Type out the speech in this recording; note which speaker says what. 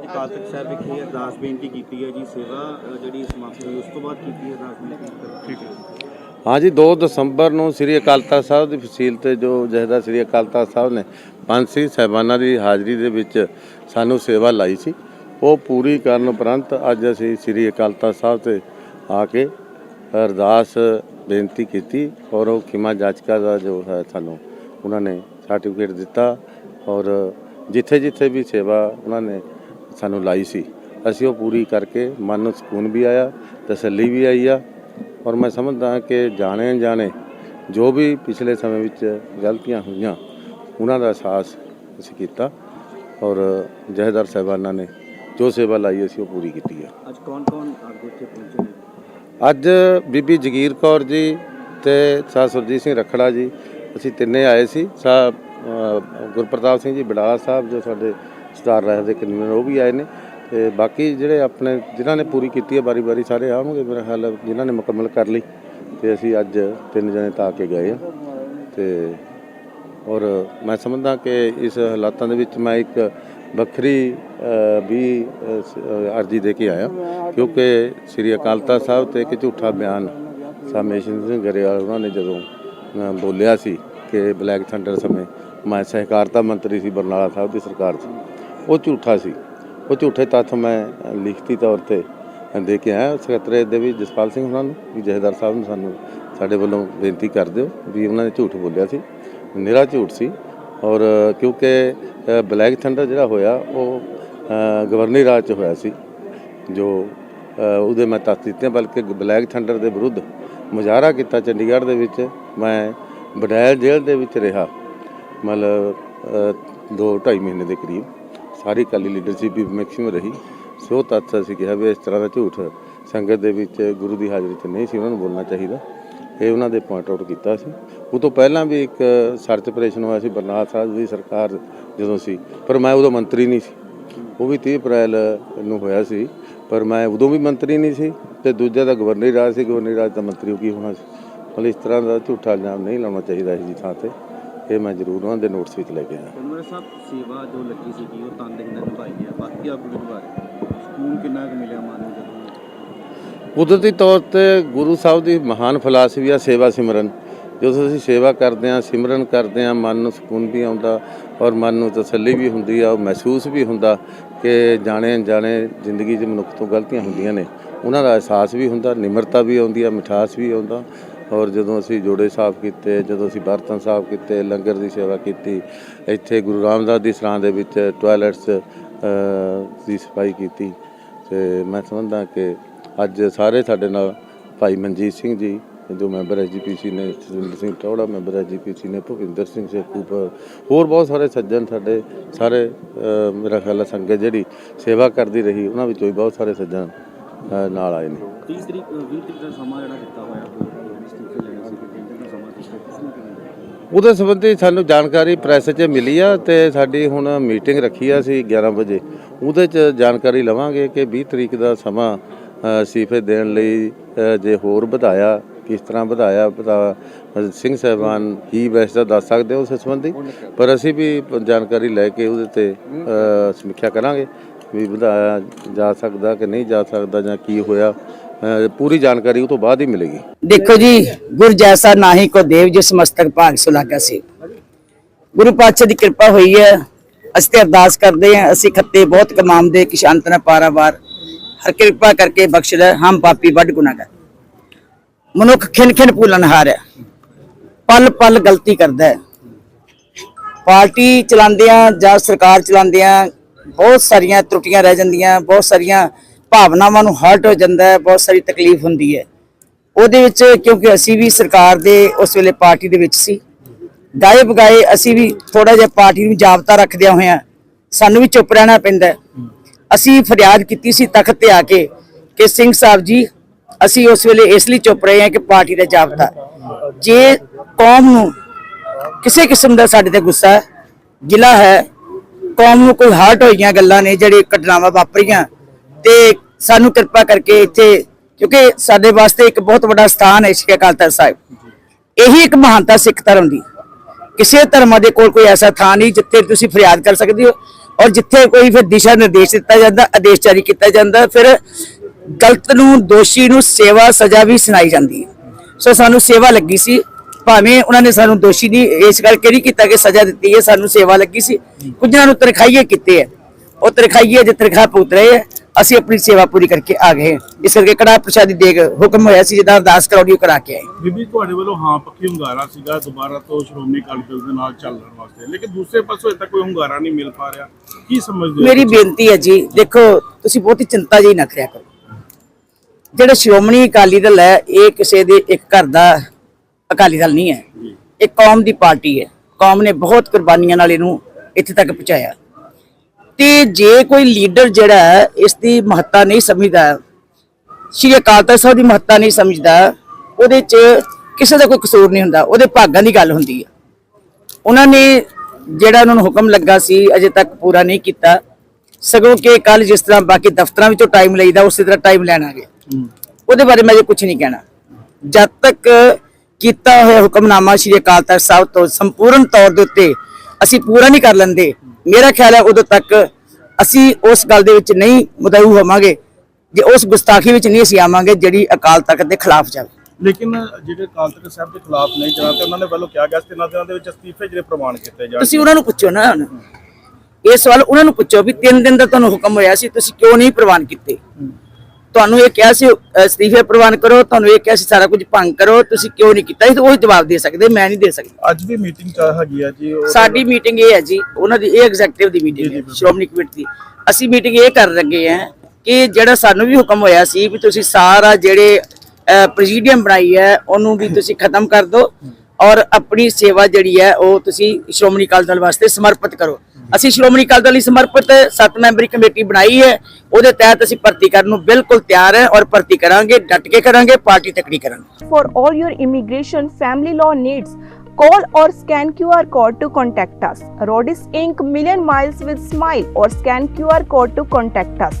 Speaker 1: ਅਕਾਲ ਤਖਤ ਸਾਹਿਬ ਵਿਖੇ ਅਰਦਾਸ ਬੇਨਤੀ ਕੀਤੀ ਹੈ ਜੀ ਸੇਵਾ ਅ, ਜਿਹੜੀ ਸਮਾਪਤ ਹੋਈ ਉਸ ਤੋਂ ਬਾਅਦ ਕੀਤੀ ਹੈ ਅਰਦਾਸ ਬੇਨਤੀ। ਠੀਕ ਹੈ।
Speaker 2: ਹਾਂਜੀ 2 ਦਸੰਬਰ ਨੂੰ ਸ੍ਰੀ ਅਕਾਲ ਤਖਤ ਸਾਹਿਬ ਦੀ ਫਸੀਲ ਤੇ ਜੋ ਜਹਦਾ ਸ੍ਰੀ ਅਕਾਲ ਤਖਤ ਸਾਹਿਬ ਨੇ ਪੰਜ ਸਿੰਘ ਸਾਹਿਬਾਨਾਂ ਦੀ ਹਾਜ਼ਰੀ ਦੇ ਵਿੱਚ ਸਾਨੂੰ ਸੇਵਾ ਲਾਈ ਸੀ ਉਹ ਪੂਰੀ ਕਰਨ ਉਪਰੰਤ ਅੱਜ ਅਸੀਂ ਸ੍ਰੀ ਅਕਾਲ ਤਖਤ ਸਾਹਿਬ ਤੇ ਆ ਕੇ ਅਰਦਾਸ ਬੇਨਤੀ ਕੀਤੀ ਔਰ ਉਹ ਖਿਮਾ ਜਾਚਕਾ ਦਾ ਜੋ ਹੈ ਸਾਨੂੰ ਉਹਨਾਂ ਨੇ ਸਰਟੀਫਿਕੇਟ ਦਿੱਤਾ ਔਰ ਜਿੱਥੇ ਜਿੱਥੇ ਵੀ ਸੇਵਾ ਉਹਨਾਂ ਨੇ ਸਾਨੂੰ ਲਾਈ ਸੀ। ਅਸੀਂ ਉਹ ਪੂਰੀ ਕਰਕੇ ਮਨ ਨੂੰ ਸਕੂਨ ਵੀ ਆਇਆ ਤਸੱਲੀ ਵੀ ਆਈ ਆ। ਔਰ ਮੈਂ ਸਮਝਦਾ ਹਾਂ ਕਿ ਜਾਣੇ ਅਣਜਾਣੇ ਜੋ ਵੀ ਪਿਛਲੇ ਸਮੇਂ ਵਿੱਚ ਗਲਤੀਆਂ ਹੋਈਆਂ ਉਹਨਾਂ ਦਾ ਅਹਿਸਾਸ ਅਸੀਂ ਕੀਤਾ। ਔਰ ਜਹੇਦਾਰ ਸਾਹਿਬਾਨਾਂ ਨੇ ਜੋ ਸੇਵਾ ਲਾਈ ਅਸੀਂ ਉਹ ਪੂਰੀ ਕੀਤੀ ਹੈ
Speaker 1: ਅੱਜ ਕੌਣ ਕੌਣ ਆਗੂ ਇੱਥੇ ਪਹੁੰਚੇ ਨੇ?
Speaker 2: ਅੱਜ ਬੀਬੀ ਜਗੀਰ ਕੌਰ ਜੀ ਤੇ ਸਾ ਸੁਰਜੀਤ ਸਿੰਘ ਰਖੜਾ ਜੀ ਅਸੀਂ ਤਿੰਨੇ ਆਏ ਸੀ। ਸਾ ਅ, ਗੁਰਪ੍ਰਤਾਪ ਸਿੰਘ ਜੀ ਬਡਾਲਾ ਸਾਹਿਬ ਜੋ ਸਾਡੇ ਸਟਾਰ ਰਹਿ ਦੇ ਕਨਵੀਨਰ ਉਹ ਵੀ ਆਏ ਨੇ। ਤੇ ਬਾਕੀ ਜਿਹੜੇ ਆਪਣੇ, ਜਿਨ੍ਹਾਂ ਨੇ ਪੂਰੀ ਕੀਤੀ ਹੈ ਬਾਰੀ-ਬਾਰੀ ਸਾਰੇ ਆਉਣਗੇ ਮੇਰਾ ਖਿਆਲ ਹੈ ਜਿਨ੍ਹਾਂ ਨੇ ਮੁਕੰਮਲ ਕਰ ਲਈ। ਤੇ ਅਸੀਂ ਅੱਜ ਤਿੰਨ ਜਣੇ ਤਾਂ ਆ ਕੇ ਗਏ ਆ ਤੇ ਔਰ ਮੈਂ ਸਮਝਦਾ ਕਿ ਇਸ ਹਾਲਾਤਾਂ ਦੇ ਵਿੱਚ ਮੈਂ ਇੱਕ ਵੱਖਰੀ ਵੀ ਅਰਜੀ ਦੇ ਕੇ ਆਇਆ। ਕਿਉਂਕਿ ਸ੍ਰੀ ਅਕਾਲ ਤਖਤ ਸਾਹਿਬ ਤੇ ਇੱਕ ਝੂਠਾ ਬਿਆਨ ਸਾਮੇਸ਼ਨ ਸਿੰਘ ਗਰੇਵਾਲ ਉਹਨਾਂ ਨੇ ਜਦੋਂ ਬੋਲਿਆ ਸੀ ਕਿ ਬਲੈਕ ਥੰਡਰ ਸਮੇਂ ਮੈਂ ਸਹਿਕਾਰਤਾ ਮੰਤਰੀ ਸੀ ਬਰਨਾਲਾ ਸਾਹਿਬ ਦੀ ਸਰਕਾਰ 'ਚ। ਉਹ ਝੂਠਾ ਸੀ। ਉਹ ਝੂਠੇ ਤੱਥ ਮੈਂ ਲਿਖਤੀ ਤੌਰ ਤੇ ਦੇ ਕੇ ਆਇਆ। ਸਕੱਤਰੇ ਦੇ ਵੀ ਜਸਪਾਲ ਸਿੰਘ ਉਹਨਾਂ ਨੂੰ ਵੀ ਜਹੇਦਾਰ ਸਾਹਿਬ ਨੂੰ ਸਾਨੂੰ ਸਾਡੇ ਵੱਲੋਂ ਬੇਨਤੀ ਕਰ ਦਿਓ ਵੀ ਉਹਨਾਂ ਨੇ ਝੂਠ ਬੋਲਿਆ ਸੀ। ਨਿਰਾ ਝੂਠ ਸੀ। ਔਰ ਕਿਉਂਕਿ ਬਲੈਕ ਥੰਡਰ ਜਿਹੜਾ ਹੋਇਆ ਉਹ ਅ, ਰਾਜ ਚ ਹੋਇਆ ਸੀ ਜੋ ਉਹਦੇ ਮੈਂ ਤੱਥ ਦਿੱਤੇ ਬਲਕਿ ਬਲੈਕ ਥੰਡਰ ਦੇ ਵਿਰੁੱਧ ਮੁਜ਼ਾਹਰਾ ਕੀਤਾ। ਚੰਡੀਗੜ੍ਹ ਦੇ ਵਿੱਚ ਮੈਂ ਬਡੈਲ ਜੇਲ੍ਹ ਦੇ ਵਿੱਚ ਰਿਹਾ ਮਤਲਬ ਅ, ਦੋ ਢਾਈ ਮਹੀਨੇ ਦੇ ਕਰੀਬ। ਸਾਰੀ ਕਾਲੀ ਲੀਡਰਸ਼ਿਪ ਵੀ ਮੈਕਸਿਮਮ ਰਹੀ। ਸੋ ਤੱਥ ਅਸੀਂ ਕਿਹਾ ਵੀ ਇਸ ਤਰ੍ਹਾਂ ਦਾ ਝੂਠ ਸੰਗਤ ਦੇ ਵਿੱਚ ਗੁਰੂ ਦੀ ਹਾਜ਼ਰੀ 'ਚ ਨਹੀਂ ਸੀ, ਉਹਨਾਂ ਨੂੰ ਬੋਲਣਾ ਚਾਹੀਦਾ। ਇਹ ਉਹਨਾਂ ਦੇ ਪੁਆਇੰਟ ਆਊਟ ਕੀਤਾ ਸੀ। ਉਹ ਤੋਂ ਪਹਿਲਾਂ ਵੀ ਇੱਕ ਸਰਚ ਆਪਰੇਸ਼ਨ ਹੋਇਆ ਸੀ, ਬਰਨਾਲਾ ਸਾਹਿਬ ਦੀ ਸਰਕਾਰ ਜਦੋਂ ਸੀ, ਪਰ ਮੈਂ ਉਦੋਂ ਮੰਤਰੀ ਨਹੀਂ ਸੀ। ਉਹ ਵੀ 30 ਅਪ੍ਰੈਲ ਨੂੰ ਹੋਇਆ ਸੀ, ਪਰ ਮੈਂ ਉਦੋਂ ਵੀ ਮੰਤਰੀ ਨਹੀਂ ਸੀ ਤੇ ਦੂਜਾ ਦਾ ਗਵਰਨਰ ਰਾਜ ਸੀ। ਗਵਰਨਰੀ ਰਾਜ ਦਾ ਮੰਤਰੀ ਕੀ ਹੋਣਾ ਸੀ। ਮਤਲਬ ਇਸ ਤਰ੍ਹਾਂ ਦਾ ਝੂਠਾ ਇਲਜ਼ਾਮ ਨਹੀਂ ਲਾਉਣਾ ਚਾਹੀਦਾ ਇਸ ਦੀ ਥਾਂ ਤੇ। ਇਹ ਮੈਂ ਜ਼ਰੂਰ ਉਹਨਾਂ ਦੇ ਨੋਟਿਸ ਵਿੱਚ ਲੈ ਕੇ ਆਇਆ।
Speaker 1: ਕਨਵਰ ਸਾਹਿਬ ਸੇਵਾ ਜੋ ਲੱਗੀ ਸੀ ਉਹ ਤਨ ਦੇ ਨਾਲ ਨਿਭਾਈ ਹੈ ਬਾਕੀ ਆਗੂ ਦੇ ਬਾਰੇ ਸਕੂਨ ਕਿੰਨਾ ਕੁ ਮਿਲਿਆ ਮਨ ਨੂੰ ਜਦੋਂ?
Speaker 2: ਕੁਦਰਤੀ ਤੌਰ ਤੇ ਗੁਰੂ ਸਾਹਿਬ ਦੀ ਮਹਾਨ ਫਲਸਫੀ ਆ ਸੇਵਾ ਸਿਮਰਨ। ਜਦੋਂ ਅਸੀਂ ਸੇਵਾ ਕਰਦੇ ਹਾਂ ਸਿਮਰਨ ਕਰਦੇ ਹਾਂ ਮਨ ਨੂੰ ਸਕੂਨ ਵੀ ਆਉਂਦਾ ਔਰ ਮਨ ਨੂੰ ਤਸੱਲੀ ਵੀ ਹੁੰਦੀ ਆ ਉਹ ਮਹਿਸੂਸ ਵੀ ਹੁੰਦਾ ਕਿ ਜਾਣੇ ਅਣਜਾਣੇ ਜ਼ਿੰਦਗੀ 'ਚ ਮਨੁੱਖ ਤੋਂ ਗਲਤੀਆਂ ਹੁੰਦੀਆਂ ਨੇ। ਉਹਨਾਂ ਦਾ ਅਹਿਸਾਸ ਵੀ ਹੁੰਦਾ ਨਿਮਰਤਾ ਵੀ ਆਉਂਦੀ ਆ ਮਿਠਾਸ ਵੀ ਆਉਂਦਾ। ਔਰ ਜਦੋਂ ਅਸੀਂ ਜੋੜੇ ਸਾਫ਼ ਕੀਤੇ ਜਦੋਂ ਅਸੀਂ ਬਰਤਨ ਸਾਫ਼ ਕੀਤੇ ਲੰਗਰ ਦੀ ਸੇਵਾ ਕੀਤੀ ਇੱਥੇ ਗੁਰੂ ਰਾਮਦਾਸ ਦੀ ਸਰਾਂ ਦੇ ਵਿੱਚ ਟਾਇਲਟਸ ਦੀ ਸਫ਼ਾਈ ਕੀਤੀ। ਤੇ ਮੈਂ ਸਮਝਦਾ ਕਿ ਅੱਜ ਸਾਰੇ ਸਾਡੇ ਨਾਲ ਭਾਈ ਮਨਜੀਤ ਸਿੰਘ ਜੀ ਜੋ ਮੈਂਬਰ ਐਸਜੀਪੀਸੀ ਨੇ ਸੁਰਿੰਦਰ ਸਿੰਘ ਟੌੜਾ ਮੈਂਬਰ ਐਸਜੀਪੀਸੀ ਨੇ ਭੁਪਿੰਦਰ ਸਿੰਘ ਸੇਖੂਪ ਹੋਰ ਬਹੁਤ ਸਾਰੇ ਸੱਜਣ ਸਾਡੇ ਸਾਰੇ ਅ, ਮੇਰਾ ਖਿਆਲ ਹੈ ਸੰਗਤ ਜਿਹੜੀ ਸੇਵਾ ਕਰਦੀ ਰਹੀ ਉਹਨਾਂ ਵਿੱਚੋਂ ਵੀ ਬਹੁਤ ਸਾਰੇ ਸੱਜਣ ਨਾਲ ਆਏ ਨੇ।
Speaker 1: 30 ਤਰੀਕ 20 ਤਰੀਕ ਦਾ ਸਮਾਂ ਜਿਹੜਾ ਦਿੱਤਾ ਹੋਇਆ।
Speaker 2: ਉਹਦੇ ਸੰਬੰਧੀ ਸਾਨੂੰ ਜਾਣਕਾਰੀ ਪ੍ਰੈਸ 'ਚ ਮਿਲੀ ਆ ਤੇ ਸਾਡੀ ਹੁਣ ਮੀਟਿੰਗ ਰੱਖੀ ਆ ਸੀ 11 ਵਜੇ। ਉਹਦੇ 'ਚ ਜਾਣਕਾਰੀ ਲਵਾਂਗੇ ਕਿ 20 ਤਰੀਕ ਦਾ ਸਮਾਂ ਅ, ਦੇਣ ਲਈ ਜੇ ਹੋਰ ਵਧਾਇਆ ਕਿਸ ਤਰ੍ਹਾਂ ਵਧਾਇਆ ਸਿੰਘ ਸਾਹਿਬਾਨ ਹੀ ਵੈਸੇ ਤਾਂ ਦੱਸ ਸਕਦੇ ਹੋ ਉਸ ਸੰਬੰਧੀ। ਪਰ ਅਸੀਂ ਵੀ ਜਾਣਕਾਰੀ ਲੈ ਕੇ ਉਹਦੇ ਤੇ ਸਮੀਖਿਆ ਕਰਾਂਗੇ ਵੀ ਵਧਾਇਆ ਜਾ ਸਕਦਾ ਕਿ ਨਹੀਂ ਜਾ ਸਕਦਾ ਜਾਂ ਕੀ ਹੋਇਆ। ਪੂਰੀ ਜਾਣਕਾਰੀ ਉਹ ਤੋਂ ਬਾਅਦ ਹੀ ਮਿਲੇਗੀ।
Speaker 3: ਦੇਖੋ ਜੀ, ਗੁਰ ਜੈਸਾ ਨਾਹੀ ਕੋ ਦੇਵ ਜਿਸ ਮਸਤਕ ਭਾਗ ਸੁਲਾਗਾ ਸੀ। ਗੁਰੂ ਪਾਤਸ਼ਾਹ ਦੀ ਕਿਰਪਾ ਹੋਈ ਹੈ, ਅਸੀਂ ਤੇ ਅਰਦਾਸ ਕਰਦੇ ਹਾਂ, ਅਸੀਂ ਖੱਤੇ ਬਹੁਤ ਕਮਾਉਂਦੇ ਕਿਸ਼ਾਂਤ ਨਾ ਪਾਰਾਵਾਰ। ਹਰ ਕਿਰਪਾ ਕਰਕੇ ਬਖਸ਼ ਲੈ, ਹਮ ਪਾਪੀ ਵੱਡ ਗੁਨਾਹਗਾਰ। ਮਨੁੱਖ ਖਿਨ ਖਿਨ ਭੁੱਲਣ ਹਾਰ ਹੈ ਪਲ ਪਲ ਗਲਤੀ ਕਰਦਾ ਹੈ। ਪਾਰਟੀ ਚਲਾਉਂਦਿਆਂ ਜਾਂ ਸਰਕਾਰ ਚਲਾਉਂਦਿਆਂ ਬਹੁਤ ਸਾਰੀਆਂ ਤਰੁੱਟੀਆਂ ਰਹਿ ਜਾਂਦੀਆਂ, ਬਹੁਤ ਸਾਰੀਆਂ ਭਾਵਨਾਵਾਂ ਨੂੰ ਹਰਟ ਹੋ ਜਾਂਦਾ ਹੈ ਬਹੁਤ ਸਾਰੀ ਤਕਲੀਫ ਹੁੰਦੀ ਹੈ। ਉਹਦੇ ਵਿੱਚ ਕਿਉਂਕਿ ਅਸੀਂ ਵੀ ਸਰਕਾਰ ਦੇ ਉਸ ਵੇਲੇ ਪਾਰਟੀ ਦੇ ਵਿੱਚ ਸੀ ਗਾਏ ਬਗਾਏ ਅਸੀਂ ਵੀ ਥੋੜਾ ਜਿਹਾ ਪਾਰਟੀ ਨੂੰ ਜਾਬਤਾ ਰੱਖਦਿਆਂ ਹੋਇਆਂ ਸਾਨੂੰ ਵੀ ਚੁੱਪ ਰਹਿਣਾ ਪੈਂਦਾ ਅਸੀਂ ਫਰਿਆਦ ਕੀਤੀ ਸੀ ਤਖਤ ਤੇ ਆ ਕੇ ਕਿ ਸਿੰਘ ਸਾਹਿਬ ਜੀ ਅਸੀਂ ਉਸ ਵੇਲੇ ਇਸ ਲਈ ਚੁੱਪ ਰਹੇ ਹਾਂ ਕਿ ਪਾਰਟੀ ਦਾ ਜਾਬਤਾ ਜੇ ਕੌਮ ਨੂੰ ਕਿਸੇ ਕਿਸਮ ਦਾ ਸਾਡੇ ਤੇ ਗੁੱਸਾ ਹੈ, ਗਿਲਾ ਹੈ ਕੌਮ ਨੂੰ ਕੋਈ ਹਰਟ ਹੋਈਆਂ ਗੱਲਾਂ ਨੇ ਜਿਹੜੇ ਘਟਨਾਵਾਂ ਵਾਪਰੀਆਂ ਤੇ ਸਾਨੂੰ ਕਿਰਪਾ ਕਰਕੇ ਇੱਥੇ, ਕਿਉਂਕਿ ਸਾਡੇ ਵਾਸਤੇ ਇੱਕ ਬਹੁਤ ਵੱਡਾ ਸਥਾਨ ਹੈ ਸ਼੍ਰੀ ਅਕਾਲ ਤਖਤ ਸਾਹਿਬ। ਇਹੀ ਇੱਕ ਮਹਾਨਤਾ ਸਿੱਖ ਧਰਮ ਦੀ। ਕਿਸੇ ਧਰਮ ਦੇ ਕੋਲ ਕੋਈ ਐਸਾ ਥਾਂ ਨਹੀਂ ਜਿੱਥੇ ਤੁਸੀਂ ਫਰਿਆਦ ਕਰ ਸਕਦੇ ਹੋ ਔਰ ਜਿੱਥੇ ਕੋਈ ਫਿਰ ਦਿਸ਼ਾ ਨਿਰਦੇਸ਼ ਦਿੱਤਾ ਜਾਂਦਾ, ਆਦੇਸ਼ ਜਾਰੀ ਕੀਤਾ ਜਾਂਦਾ, ਫਿਰ ਗਲਤ ਨੂੰ, ਦੋਸ਼ੀ ਨੂੰ ਸੇਵਾ, ਸਜ਼ਾ ਵੀ ਸੁਣਾਈ ਜਾਂਦੀ ਹੈ। ਸੋ ਸਾਨੂੰ ਸੇਵਾ ਲੱਗੀ ਸੀ। ਭਾਵੇਂ ਉਹਨਾਂ ਨੇ ਸਾਨੂੰ ਦੋਸ਼ੀ ਦੀ ਇਸ ਗੱਲ ਕਿਹੜੀ ਕੀਤਾ ਕਿ ਸਜ਼ਾ ਦਿੱਤੀ ਹੈ, ਸਾਨੂੰ ਸੇਵਾ ਲੱਗੀ ਸੀ। ਕੁਝਾਂ ਨੂੰ ਤਨਖਾਹੀਏ ਕੀਤੇ ਹੈ। ਉਹ ਤਰਖਾਈਏ ਜੇ ਤਨਖਾਹ ਪੁੱਤ ਰਹੇ ਹੈ। ਅਸੀਂ ਆਪਣੀ ਸੇਵਾ ਪੂਰੀ ਕਰਕੇ ਆ ਗਏ ਹਾਂ। ਇਸ ਕਰਕੇ ਕੜਾ ਪ੍ਰਸ਼ਾਦੀ ਦੇ ਕੇ ਹੁਕਮ ਹੋਇਆ ਸੀ ਜਿੱਦਾਂ ਅਰਦਾਸ ਕਰਾਉਣੀ ਉਹ ਕਰਾ ਕੇ ਆਏ
Speaker 4: ਬੀਬੀ ਤੁਹਾਡੇ ਵੱਲੋਂ ਹਾਂ ਪੱਕੀ ਹੁੰਗਾਰਾ ਸੀਗਾ ਦੁਬਾਰਾ ਤੋਂ ਸ਼੍ਰੋਮਣੀ ਅਕਾਲੀ ਦਲ ਦੇ ਨਾਲ ਚੱਲਣ ਵਾਸਤੇ। ਲੇਕਿਨ ਦੂਸਰੇ ਪਾਸੋਂ ਅਜੇ ਤੱਕ ਕੋਈ ਹੁੰਗਾਰਾ ਨਹੀਂ ਮਿਲ ਪਾ ਰਿਹਾ। ਕੀ ਸਮਝਦੇ ਹੋ
Speaker 3: ਮੇਰੀ ਬੇਨਤੀ ਹੈ ਜੀ ਦੇਖੋ ਤੁਸੀਂ ਬਹੁਤੀ ਚਿੰਤਾ ਜੀ ਨਾ ਕਰਿਆ ਕਰੋ। ਜਿਹੜਾ ਸ਼੍ਰੋਮਣੀ ਅਕਾਲੀ ਦਲ ਹੈ ਇਹ ਕਿਸੇ ਦੇ ਇੱਕ ਘਰ ਦਾ ਅਕਾਲੀ ਦਲ ਨਹੀਂ ਹੈ। ਇਹ ਕੌਮ ਦੀ ਪਾਰਟੀ ਹੈ। ਕੌਮ ਨੇ ਬਹੁਤ ਕੁਰਬਾਨੀਆਂ ਨਾਲ ਇਹਨੂੰ ਇੱਥੇ ਤੱਕ ਪਹੁੰਚਾਇਆ। ਤੇ ਜੇ ਕੋਈ ਲੀਡਰ ਜਿਹੜਾ ਹੈ, ਇਸ ਦੀ ਮਹੱਤਤਾ ਨਹੀਂ ਸਮਝਦਾ ਸ਼੍ਰੀ ਅਕਾਲ ਤਖਤ ਸਾਹਿਬ ਦੀ ਮਹੱਤਤਾ ਨਹੀਂ ਸਮਝਦਾ ਉਹਦੇ 'ਚ ਕਿਸੇ ਦਾ ਕੋਈ ਕਸੂਰ ਨਹੀਂ ਹੁੰਦਾ ਉਹਦੇ ਭਾਗਾਂ ਦੀ ਗੱਲ ਹੁੰਦੀ ਹੈ। ਉਹਨਾਂ ਨੇ ਜਿਹੜਾ ਉਹਨਾਂ ਨੂੰ ਹੁਕਮ ਲੱਗਾ ਸੀ ਅਜੇ ਤੱਕ ਪੂਰਾ ਨਹੀਂ ਕੀਤਾ। ਸਗੋਂ ਕਿ ਕੱਲ ਜਿਸ ਤਰ੍ਹਾਂ ਬਾਕੀ ਦਫ਼ਤਰਾਂ ਵਿੱਚੋਂ ਟਾਈਮ ਲਈਦਾ ਉਸੇ ਤਰ੍ਹਾਂ ਟਾਈਮ ਲੈਣਾ ਗਿਆ ਉਹਦੇ ਬਾਰੇ ਮੈਂ ਜੇ ਕੁਝ ਨਹੀਂ ਕਹਿਣਾ। ਜਦ ਤੱਕ ਕੀਤਾ ਹੋਇਆ ਹੁਕਮਨਾਮਾ ਸ਼੍ਰੀ ਅਕਾਲ ਤਖਤ ਸਾਹਿਬ ਤੋਂ ਸੰਪੂਰਨ ਤੌਰ ਦੇ ਉੱਤੇ ਅਸੀਂ ਪੂਰਾ ਨਹੀਂ ਕਰ ਲੈਂਦੇ ਮੇਰਾ ਖਿਆਲ ਹੈ ਉਦੋਂ ਤੱਕ ਅਸੀਂ ਉਸ ਗੱਲ ਦੇ ਵਿੱਚ ਨਹੀਂ ਮੁਦਊ ਹੋਵਾਂਗੇ ਜੇ ਉਸ ਗੁਸਤਾਖੀ ਵਿੱਚ ਨਹੀਂ ਅਸੀਂ ਆਵਾਂਗੇ ਜਿਹੜੀ ਅਕਾਲ ਤਖਤ ਦੇ ਖਿਲਾਫ ਜਾਵੇ।
Speaker 4: ਲੇਕਿਨ ਜਿਹੜੇ ਅਕਾਲ ਤਖਤ ਸਾਹਿਬ ਦੇ ਖਿਲਾਫ ਨਹੀਂ ਜਾਣਾ ਤੇ ਉਹਨਾਂ ਨੇ ਵੱਲੋਂ ਕਿਹਾ ਗਿਆ ਸੀ ਦਿਨਾਂ ਦੇ ਵਿੱਚ ਅਸਤੀਫੇ ਜਿਹੜੇ ਪ੍ਰਵਾਨ ਕੀਤੇ ਜਾਣ
Speaker 3: ਤੁਸੀਂ ਉਹਨਾਂ ਨੂੰ ਪੁੱਛੋ ਨਾ ਹੁਣ। ਇਹ ਸਵਾਲ ਉਹਨਾਂ ਨੂੰ ਪੁੱਛੋ ਵੀ ਤਿੰਨ ਦਿਨ ਦਾ ਤੁਹਾਨੂੰ ਹੁਕਮ ਹੋਇਆ ਸੀ ਤੁਸੀਂ ਕਿਉਂ ਨਹੀਂ ਪ੍ਰਵਾਨ ਕੀਤੇ? ਤੁਹਾਨੂੰ ਇਹ ਕਿਹਾ ਸੀ ਅਸਤੀਫੇ ਪ੍ਰਵਾਨ ਕਰੋ ਤੁਹਾਨੂੰ ਇਹ ਕਿਹਾ ਸੀ ਸਾਰਾ ਕੁਝ ਭੰਗ ਕਰੋ ਤੁਸੀਂ ਕਿਉਂ ਨਹੀਂ ਕੀਤਾ? ਇਹ ਉਹ ਜਵਾਬ ਦੇ ਸਕਦੇ ਮੈਂ ਨਹੀਂ ਦੇ ਸਕਦੀ।
Speaker 4: ਅੱਜ ਵੀ ਮੀਟਿੰਗ ਚ ਹੈਗੀ ਆ ਜੀ
Speaker 3: ਸਾਡੀ ਮੀਟਿੰਗ ਇਹ ਹੈ ਜੀ ਉਹਨਾਂ ਦੀ ਇਹ ਐਗਜ਼ੈਕਟਿਵ ਦੀ ਮੀਟਿੰਗ ਹੈ ਸ਼੍ਰੋਮਣੀ ਕਮੇਟੀ ਦੀ। ਅਸੀਂ ਮੀਟਿੰਗ ਇਹ ਕਰ ਲੱਗੇ ਹਾਂ ਕਿ ਜਿਹੜਾ ਸਾਨੂੰ ਵੀ ਹੁਕਮ ਹੋਇਆ ਸੀ ਵੀ ਤੁਸੀਂ ਸਾਰਾ ਜਿਹੜੇ ਪ੍ਰੈਜ਼ੀਡੀਅਮ ਬਣਾਈ ਹੈ ਉਹਨੂੰ ਵੀ ਤੁਸੀਂ ਖਤਮ ਕਰ ਦਿਓ। ਔਰ ਆਪਣੀ ਸੇਵਾ ਜਿਹੜੀ ਹੈ ਉਹ ਤੁਸੀਂ ਸ਼੍ਰੋਮਣੀ ਅਕਾਲੀ ਦਲ ਵਾਸਤੇ ਸਮਰਪਿਤ ਕਰੋ ਅਸੀਂ ਸ਼੍ਰੋਮਣੀ ਅਕਾਲੀ ਦਲ ਲਈ ਸਮਰਪਿਤ ਸੱਤ ਮੈਂਬਰੀ ਕਮੇਟੀ ਬਣਾਈ ਹੈ ਉਹਦੇ ਤਹਿਤ ਅਸੀਂ ਭਰਤੀ ਕਰਨ ਨੂੰ ਬਿਲਕੁਲ ਤਿਆਰ ਹੈ ਔਰ ਭਰਤੀ ਕਰਾਂਗੇ ਡਟ ਕੇ ਕਰਾਂਗੇ ਪਾਰਟੀ ਤਕੜੀ ਕਰਾਂਗੇ
Speaker 5: for all your immigration family law needs Call or scan QR code to contact us. Rodis Inc. Million Miles with Smile or scan QR code to contact us.